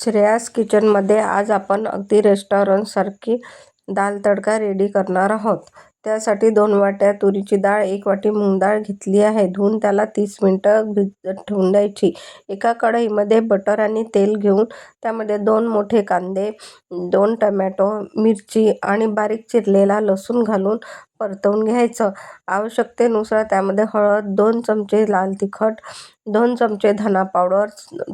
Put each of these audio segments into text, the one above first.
श्रेयास किचनमध्ये आज आपण अगदी रेस्टॉरंटसारखी दाल तडका रेडी करणार आहोत. त्यासाठी दोन वाट्या तुरीची डाळ, एक वाटी मूग डाळ घेतली आहे. धुवून त्याला तीस मिनटं भिजत ठेवून द्यायची. एका कढईमध्ये बटर आणि तेल घेऊन त्यामध्ये दोन मोठे कांदे, दोन टमॅटो मिरची आणि बारीक चिरलेला लसूण घालून परतवून घ्यायचं. आवश्यकतेनुसार त्यामध्ये हळद, दोन चमचे लाल तिखट, दोन चमचे धना पावडर,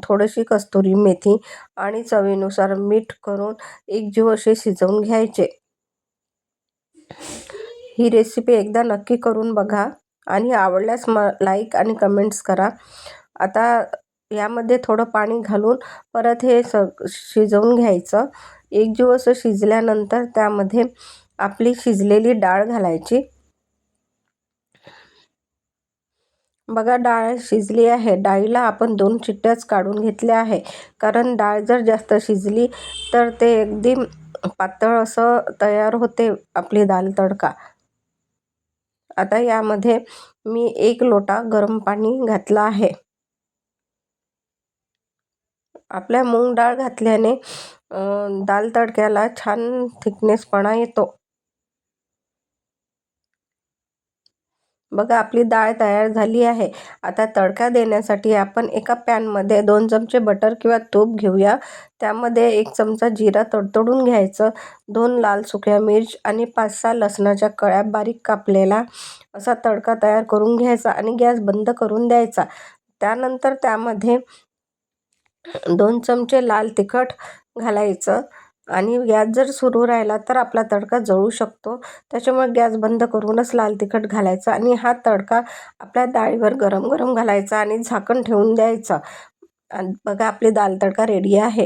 थोडीशी कस्तुरी मेथी आणि चवीनुसार मीठ करून एकजीव असे शिजवून घ्यायचे. ही रेसिपी एकदा नक्की करून बघा आणि आवडल्यास म लाईक आणि कमेंट्स करा. आता यामध्ये थोडं पाणी घालून परत हे स शिजवून घ्यायचं. एक दिवस शिजल्यानंतर त्यामध्ये आपली शिजलेली डाळ घालायची. बघा डाळ शिजली आहे. डाळीला आपण दोन चिट्ट्याच काढून घेतल्या आहे. कारण डाळ जर जास्त शिजली तर ते अगदी पातळ असं तयार होते आपली दाल तडका. आता यामध्ये मी एक लोटा गरम पाणी घातलं आहे. आपल्या मूग डाळ घातल्याने दाल तडक्याला छान थिकनेसपणा येतो. बघा आपली डाळ तयार झाली आहे. आता तडका देण्यासाठी आपण एका पॅनमध्ये दोन चमचे बटर किंवा तूप घेऊया. त्यामध्ये एक चमचा जिरा तडतडून घ्यायचं. दोन लाल सुक्या मिर्च आणि पाच सहा लसणाच्या कळ्या बारीक कापलेला असा तडका तयार करून घ्यायचा आणि गॅस बंद करून द्यायचा. त्यानंतर त्यामध्ये दोन चमचे लाल तिखट घालायचं आणि गॅस जर सुरू राहिला तर आपला तडका जळू शकतो. त्याच्यामुळे गॅस बंद करूनच लाल तिखट घालायचं आणि हा तडका आपल्या डाळीवर गरम गरम घालायचा आणि झाकण ठेवून द्यायचं. बघा आपली दाल तडका रेडी आहे.